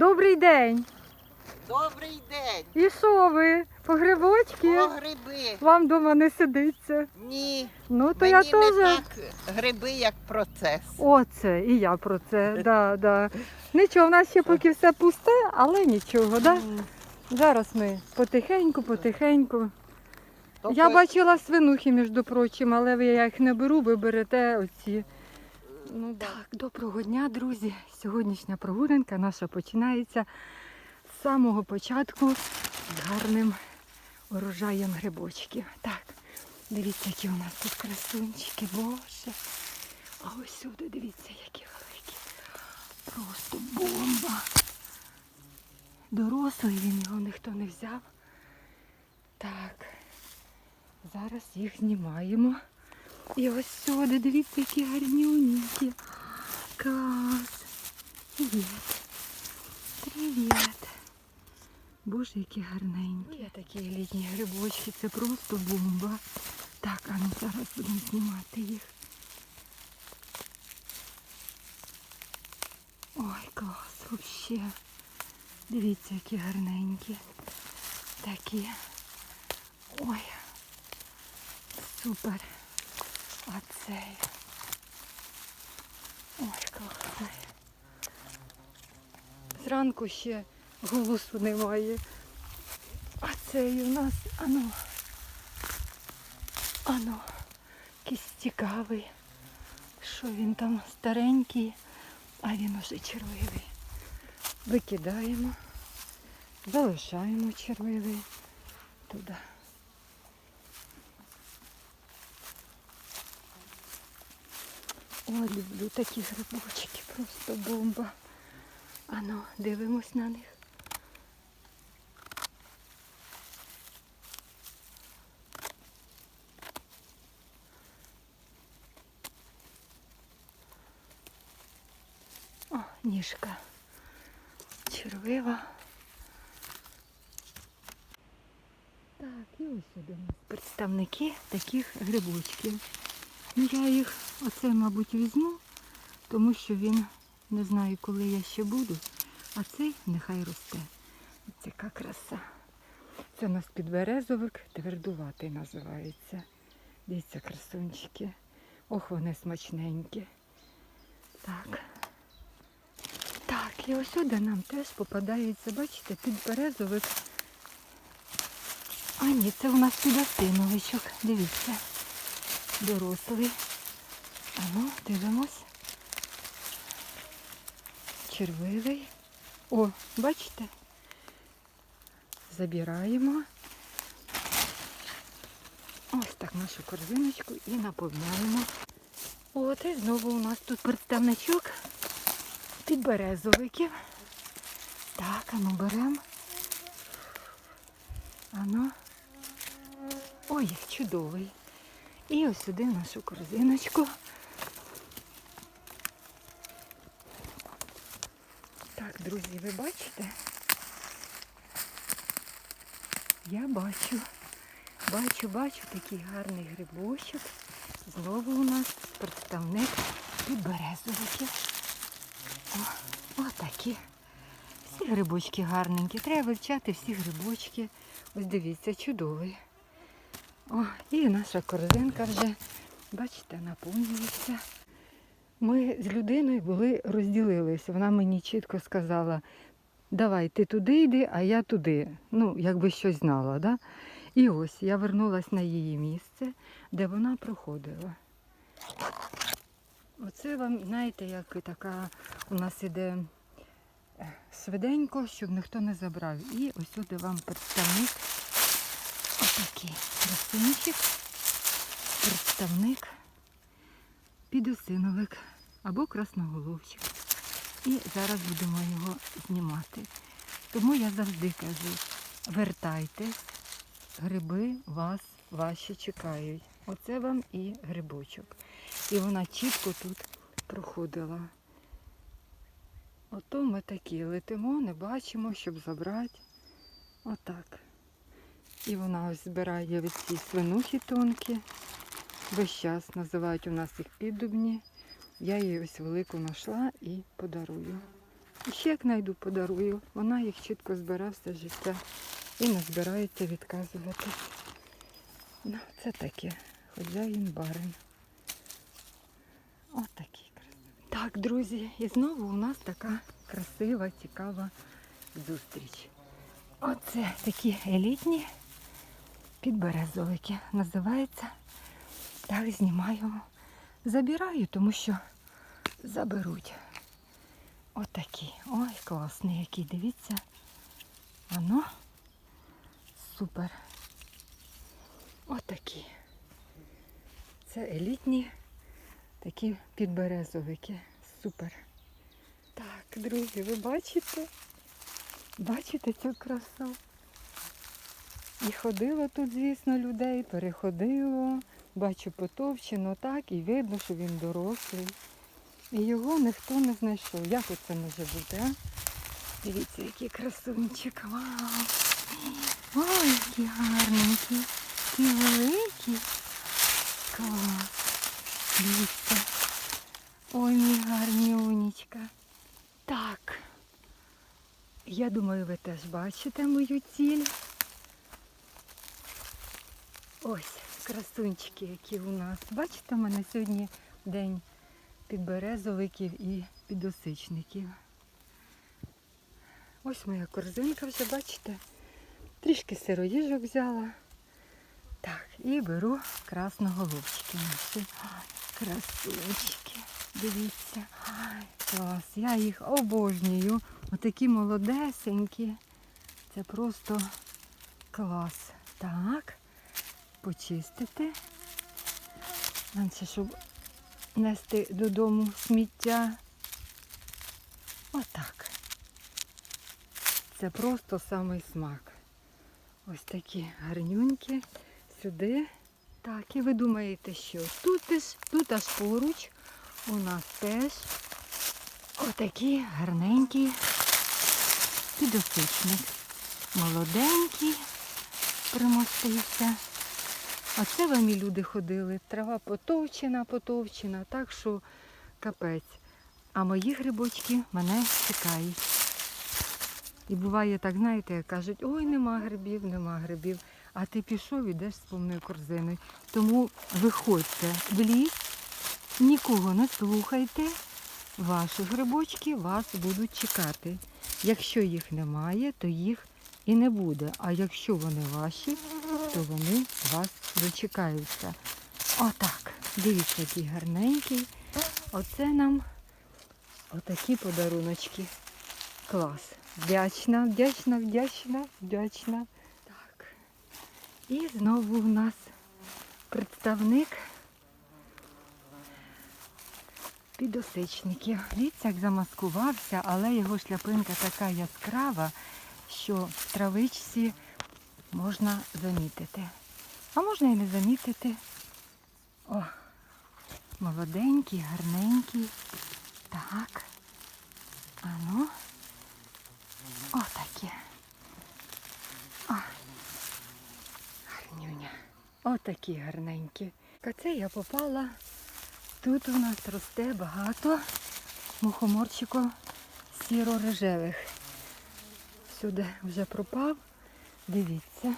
Добрий день. Добрий день. І що ви? По грибочки? О, гриби. Вам вдома не сидиться. Ні. Ну то Мені я не теж. так гриби, як процес. Оце, і я про це. Да, да. Нічого, в нас ще поки все пусте, але нічого, да? Зараз ми потихеньку, потихеньку. то Я бачила свинухи, між прочим, але я їх не беру, ви берете оці. Ну, так, доброго дня, друзі. Сьогоднішня прогулянка наша починається з самого початку з гарним урожаєм грибочків. Так, дивіться, які у нас тут красунчики, боже. А ось сюди, дивіться, які великі. Просто бомба. Дорослий він його ніхто не взяв. Так. Зараз їх знімаємо. І ось сюди, дивіться, які гарнюненькі. Клас. Привіт. Привіт. Боже, які гарненькі. Є такі літні грибочки, це просто бомба. Так, а ну зараз будемо знімати їх. Ой, клас, взагалі. Дивіться, які гарненькі. Такі. Ой. Супер. А цей. Ой, класний. Зранку ще голосу немає. А цей у нас, ану. Ану. Якийсь цікавий. Що він там старенький, а він уже червивий. Викидаємо, залишаємо червивий туди. О, люблю такі грибочки, просто бомба. Ану, дивимось на них. О, ніжка червива. Так, і ось у представники таких грибочків. Я їх оце, мабуть, візьму, тому що він не знаю, коли я ще буду, а цей нехай росте. Ось яка краса. Це у нас підберезовик, твердуватий називається. Дивіться, красунчики. Ох, вони смачненькі. Так. Так, і ось сюди нам теж попадається, бачите, підберезовик. А ні, це у нас підосиновичок. Дивіться. Дорослий. А ну, дивимось. Червивий. О, бачите? Забираємо. Ось так нашу корзиночку і наповняємо. От і знову у нас тут представничок підберезовиків. Так, а ну беремо. Ану. Ой, як чудовий. І ось сюди нашу корзиночку. Так, друзі, ви бачите? Я бачу, бачу, бачу такий гарний грибочок. Знову у нас представник підберезовиків. Отакі. Всі грибочки гарненькі. Треба вивчати всі грибочки. Ось дивіться, чудовий. О, і наша корзинка вже, бачите, наповнюється. Ми з людиною були розділилися. Вона мені чітко сказала, давай ти туди йди, а я туди. Ну, якби щось знала. Да? І ось я вернулася на її місце, де вона проходила. Оце вам, знаєте, як така у нас іде е, швиденько, щоб ніхто не забрав. І ось сюди вам представник Отакий красунчик, представник, підосиновик або красноголовчик. І зараз будемо його знімати. Тому я завжди кажу, вертайтесь, гриби вас ваші чекають. Оце вам і грибочок. І вона чітко тут проходила. Ото ми такі летимо, не бачимо, щоб забрати. Отак. І вона ось збирає ось ці свинухи тонкі. Весь час називають у нас їх піддубні. Я її ось велику знайшла і подарую. І ще як знайду, подарую. Вона їх чітко збирав все життя і не збирається відказувати. Ну, це таке. Хазяїн барин. Ось такий красивий. Так, друзі, і знову у нас така красива, цікава зустріч. Оце такі елітні підберезовики. Називається. Так, знімаю. Забираю, тому що заберуть. Отакі. Ой, класний який, дивіться. Ано. Супер. Отакі. Це елітні такі підберезовики. Супер. Так, друзі, ви бачите? Бачите цю красу? І ходило тут, звісно, людей, переходило. Бачу потовчено так і видно, що він дорослий. І його ніхто не знайшов. Як оце може бути, а? Дивіться, який красунчик. Вау! Ой, який гарненький, який великий. Клас. Дивіться. Ой, мій гарний унічка. Так. Я думаю, ви теж бачите мою ціль. Ось красунчики, які у нас. Бачите, у мене сьогодні день підберезовиків і підосичників. Ось моя корзинка вже, бачите. Трішки сироїжок взяла. Так, і беру красноголовчики наші. Ай, Красунчики. Дивіться. Ай, клас. Я їх обожнюю. Отакі молодесенькі. Це просто клас. Так. Почистити. Менше, щоб нести додому сміття. Отак. Це просто самий смак. Ось такі гарнюнькі сюди. Так, і ви думаєте, що тут, тут аж поруч у нас теж отакий гарненький підосичник. Молоденький примостився. А це вам і люди ходили. Трава потовчена, потовчена, так що капець. А мої грибочки мене чекають. І буває так, знаєте, кажуть, ой, нема грибів, нема грибів. А ти пішов, ідеш з повною корзиною. Тому виходьте в ліс, нікого не слухайте, ваші грибочки вас будуть чекати. Якщо їх немає, то їх і не буде. А якщо вони ваші, то вони вас дочекаються. Отак. Дивіться, який гарненький. Оце нам отакі подаруночки. Клас. Вдячна, вдячна, вдячна, вдячна. Так. І знову у нас представник підосичників. Дивіться, як замаскувався, але його шляпинка така яскрава, що в травичці можна замітити. А можна і не замітити. О, молоденький, гарненький. Так. Ану. Отаке. О, гарнюня. Отакі гарненькі. А це я попала. Тут у нас росте багато мухоморчиків сіро-рожевих. Сюди вже пропав. Дивіться.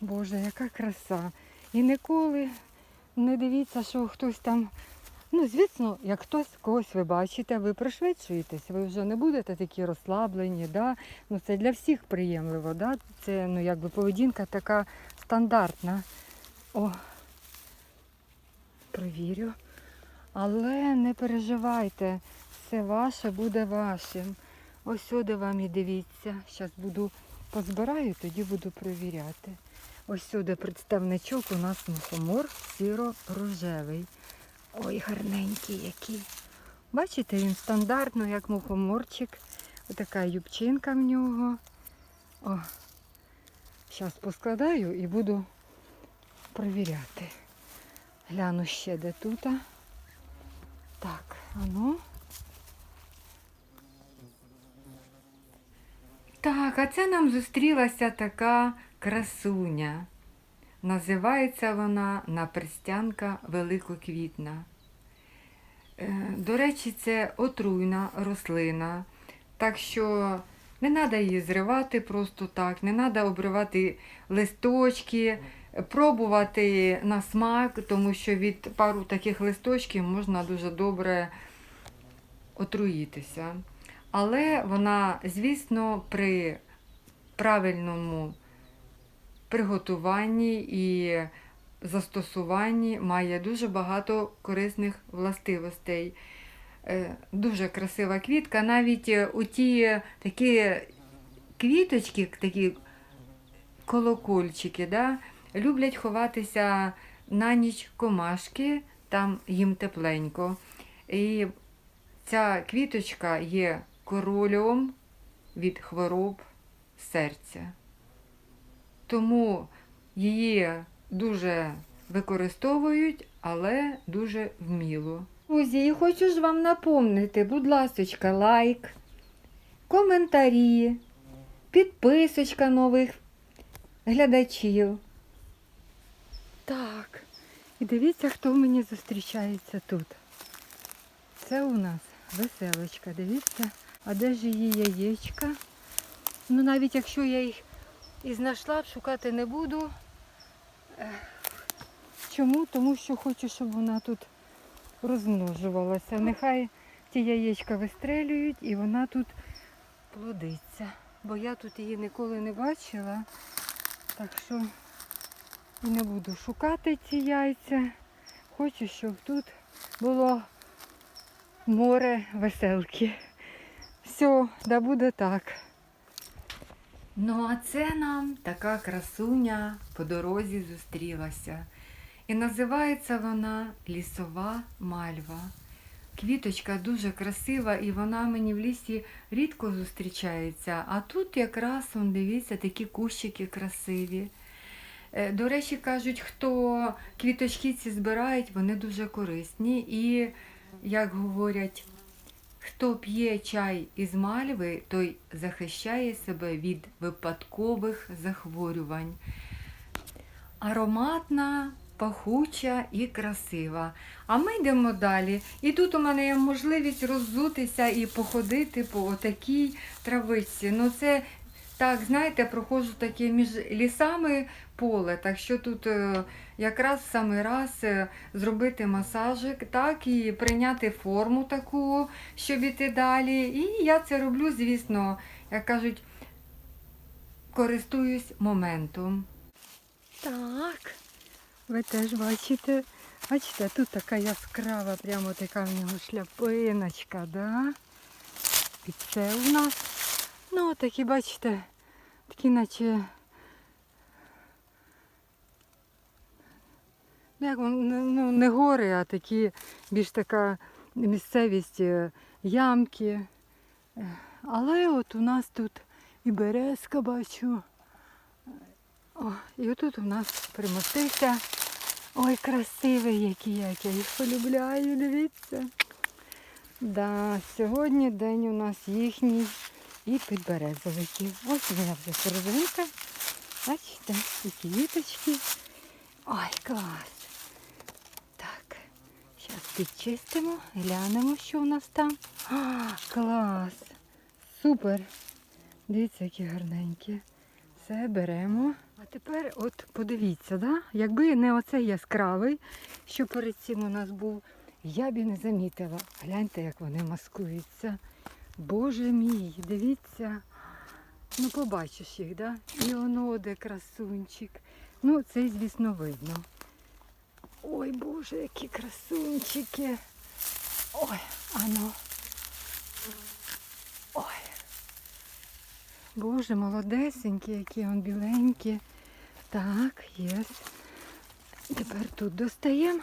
Боже, яка краса. І ніколи не дивіться, що хтось там. Ну, звісно, як хтось когось ви бачите, ви пришвидшуєтесь, ви вже не будете такі розслаблені. Да? Ну, це для всіх приємливо. Да? Це ну, якби поведінка така стандартна. О, провірю. Але не переживайте, все ваше буде вашим. Ось сюди вам і дивіться. Зараз буду позбираю, тоді буду перевіряти. Ось сюди представничок у нас мухомор сіро-рожевий. Ой, гарненький який. Бачите, він стандартно, як мухоморчик. Отака юбчинка в нього. О, зараз поскладаю і буду перевіряти. Гляну ще де тут. Так, а ну. Так, а це нам зустрілася така красуня. Називається вона наперстянка великоквітна. Е, До речі, це отруйна рослина. Так що не треба її зривати просто так, не треба обривати листочки, пробувати на смак, тому що від пару таких листочків можна дуже добре отруїтися. Але вона, звісно, при правильному приготуванні і застосуванні має дуже багато корисних властивостей. Е, Дуже красива квітка. Навіть е, у ті такі квіточки, такі колокольчики, да, люблять ховатися на ніч комашки, там їм тепленько. І ця квіточка є королем від хвороб серця. Тому її дуже використовують, але дуже вміло. Друзі, і хочу ж вам напомнити, будь ласочка, лайк, коментарі, підписочка нових глядачів. Так, і дивіться, хто мені зустрічається тут. Це у нас веселочка, дивіться, а де ж її яєчка? Ну навіть якщо я їх і знайшла, шукати не буду. Чому? Тому що хочу, щоб вона тут розмножувалася. Нехай ті яєчка вистрелюють і вона тут плодиться. Бо я тут її ніколи не бачила. Так що і не буду шукати ці яйця. Хочу, щоб тут було море веселки. Все, да буде так. Ну, а це нам така красуня по дорозі зустрілася. І називається вона лісова мальва. Квіточка дуже красива, і вона мені в лісі рідко зустрічається. А тут якраз, он, дивіться, такі кущики красиві. Е, До речі, кажуть, хто квіточки ці збирають, вони дуже корисні. І, як говорять, хто п'є чай із мальви, той захищає себе від випадкових захворювань. Ароматна, пахуча і красива. А ми йдемо далі. І тут у мене є можливість роззутися і походити по такій травичці. Ну це так, знаєте, проходжу таке між лісами поле, так що тут е, якраз в самий раз е, зробити масажик, так, і прийняти форму таку, щоб іти далі. І я це роблю, звісно, як кажуть, користуюсь моментом. Так, ви теж бачите, бачите, тут така яскрава, прямо така в нього шляпиночка, да? І це у нас, ну, такі, бачите, такі наче. Як ну, не гори, а такі більш така місцевість е, ямки. Е, Але от у нас тут і березка бачу. О, і отут у нас примостився. Ой, красивий який, як я їх полюбляю, дивіться. Да, сьогодні день у нас їхній і підберезовиків. Ось моя вже корзинка. Бачите, і квіточки. Ой, клас. Зараз підчистимо, глянемо, що у нас там. А, клас. Супер. Дивіться, які гарненькі. Все беремо. А тепер от подивіться, да? якби не оцей яскравий, що перед цим у нас був, я б і не замітила. Гляньте, як вони маскуються. Боже мій, дивіться. Ну, побачиш їх, да? І воно де красунчик. Ну, цей, звісно, видно. Ой, Боже, які красунчики. Ой, ано. Ой. Боже, молодесенькі, які он біленькі. Так, є. Тепер тут достаємо.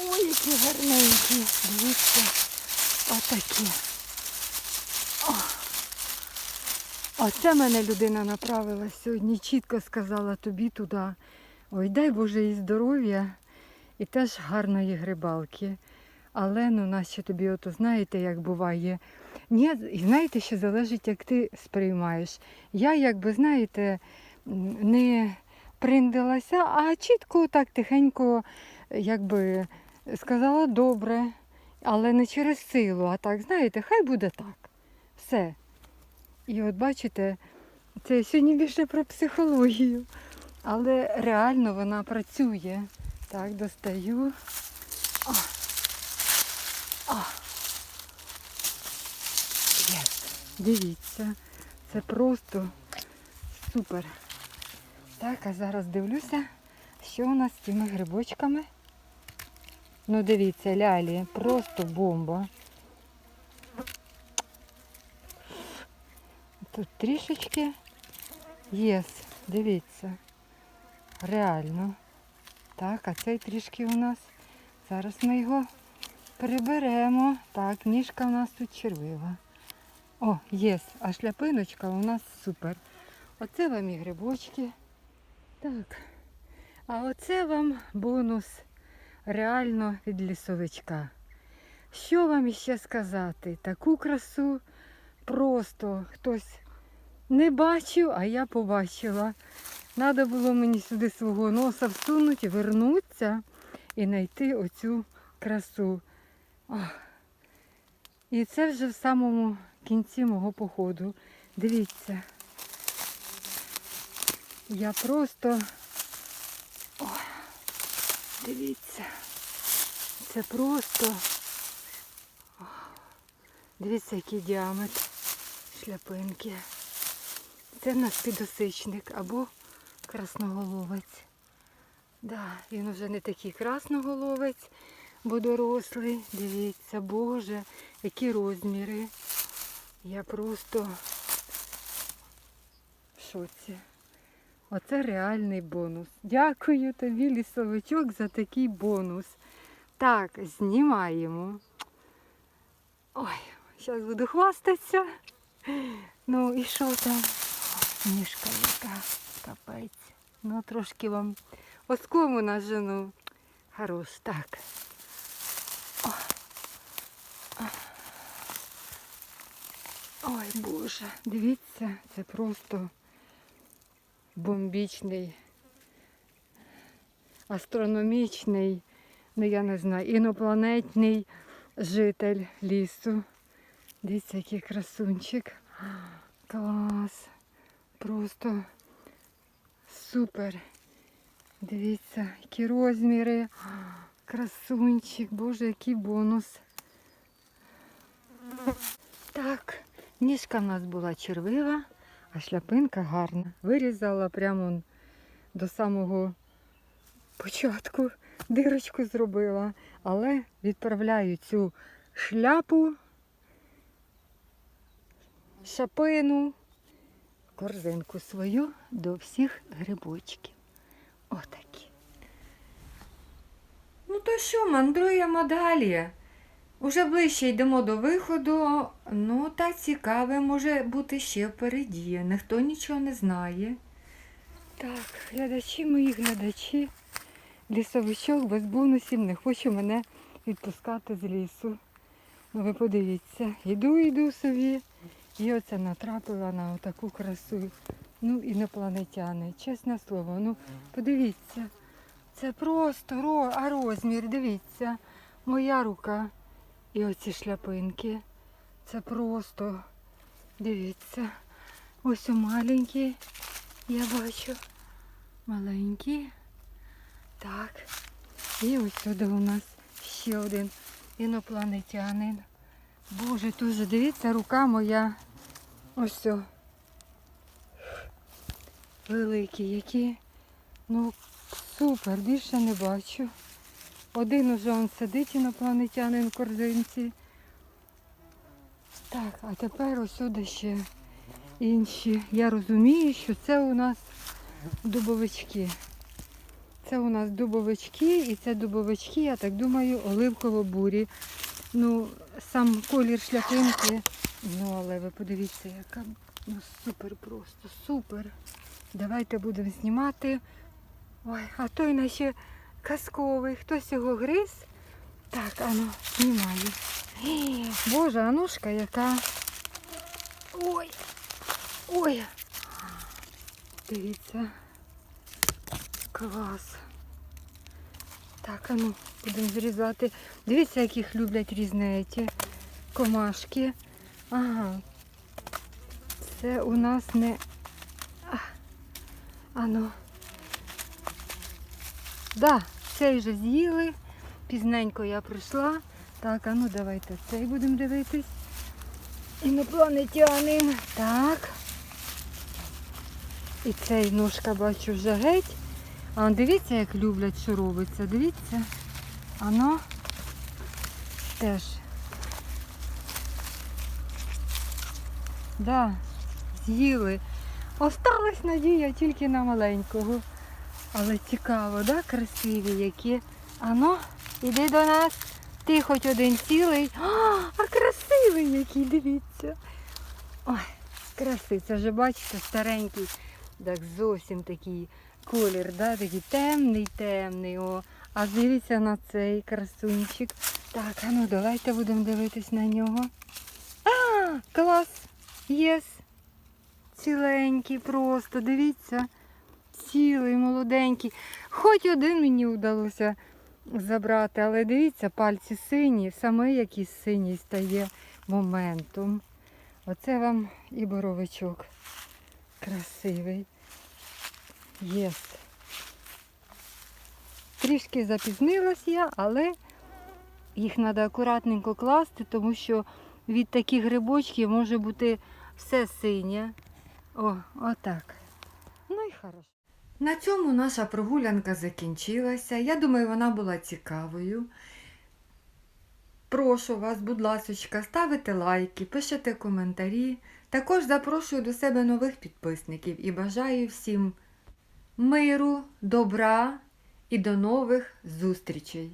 Ой, які гарненькі. Дивіться. Отакі. О. Оце мене людина направила сьогодні. Чітко сказала тобі туди. Ой, дай Боже їй здоров'я і теж гарної грибалки. Але ну, наче тобі ото знаєте, як буває. Ні, і знаєте, що залежить, як ти сприймаєш. Я, якби, знаєте, не приндилася, а чітко так тихенько, якби сказала добре, але не через силу, а так, знаєте, хай буде так. Все. І от бачите, це сьогодні більше про психологію. Але реально вона працює. Так, достаю. О. О. Є. Дивіться, це просто супер. Так, а зараз дивлюся, що у нас з цими грибочками. Ну дивіться, лялі, просто бомба. Тут трішечки єс, дивіться. Реально. Так, а цей трішки у нас. Зараз ми його приберемо. Так, ніжка у нас тут червива. О, єс, а шляпиночка у нас супер. Оце вам і грибочки. Так. А оце вам бонус реально від лісовичка. Що вам іще сказати? Таку красу просто хтось не бачив, а я побачила. Треба було мені сюди свого носа всунути, вернутися і знайти оцю красу. Ах. І це вже в самому кінці мого походу. Дивіться. Я просто. Ой, дивіться. Це просто. Ох, Дивіться, який діаметр шляпинки. Це в нас підосичник або красноголовець. Да, він вже не такий красноголовець, бо дорослий. Дивіться, Боже, які розміри. Я просто в шоці. Оце реальний бонус. Дякую тобі, лісовичок, за такий бонус. Так, знімаємо. Ой, зараз буду хвастатися. Ну і що там? Ніжка яка, капець. Ну, трошки вам оскому нажену. Хорош, так. Ой, Боже, дивіться, це просто бомбічний, астрономічний, ну я не знаю, інопланетний житель лісу. Дивіться, який красунчик. Клас. Просто супер. Дивіться, які розміри. Красунчик, боже, який бонус. Так, ніжка в нас була червива, а шляпинка гарна. Вирізала прямо до самого початку. Дирочку зробила. Але відправляю цю шляпу, шапину, корзинку свою до всіх грибочків. Отакі. Ну то що, мандруємо далі. Уже ближче йдемо до виходу, ну та цікаве може бути ще впереді. Ніхто нічого не знає. Так, глядачі, мої глядачі. Лісовичок без бонусів не хоче мене відпускати з лісу. Ну ви подивіться, йду, йду собі. І оце натрапила на отаку красу. Ну, інопланетяни, чесне слово. Ну, подивіться. Це просто ро, а розмір, дивіться, моя рука. І оці шляпинки. Це просто, дивіться, ось у маленькі, я бачу. Маленькі. Так. І ось сюди у нас ще один інопланетянин. Боже, дуже дивіться, рука моя. Ось. Великі які. Ну, супер, більше не бачу. Один уже он сидить інопланетянин в корзинці. Так, а тепер ось сюди ще інші. Я розумію, що це у нас дубовички. Це у нас дубовички і це дубовички, я так думаю, оливково-бурі. Ну, сам колір шляпинки. Ну, але ви подивіться, яка ну, супер просто, супер. Давайте будемо знімати. Ой, а той наче казковий. Хтось його гриз. Так, ану, знімаю. Боже, а ножка яка. Ой. Ой. Дивіться. Клас. Так, а ну, будемо зрізати. Дивіться, яких люблять різнеті комашки. Ага. Це у нас не. А, а ну. Да, цей вже з'їли. Пізненько я прийшла. Так, а ну давайте цей будемо дивитись. Інопланетянин. Так. І цей ножка бачу вже геть. А дивіться, як люблять, що робиться. Дивіться. Ано теж. Да, з'їли. Осталась надія тільки на маленького. Але цікаво, да? красиві які. Ано, іди до нас. Ти хоч один цілий. А, а красивий який, дивіться. Ой, красивий. Це вже бачите, старенький. Так зовсім такий колір, да? такий темний, темний. О. А дивіться на цей красунчик. Так, а ну давайте будемо дивитись на нього. А, клас! Єс! Ціленький просто, дивіться. Цілий, молоденький. Хоч один мені вдалося забрати, але дивіться, пальці сині, саме якийсь синій стає моментом. Оце вам і боровичок. Красивий. Єс. Трішки запізнилась я, але їх треба акуратненько класти, тому що від таких грибочків може бути все синє. О, отак. Ну і хорошо. На цьому наша прогулянка закінчилася. Я думаю, вона була цікавою. Прошу вас, будь ласочка, ставити лайки, пишете коментарі. Також запрошую до себе нових підписників і бажаю всім миру, добра і до нових зустрічей!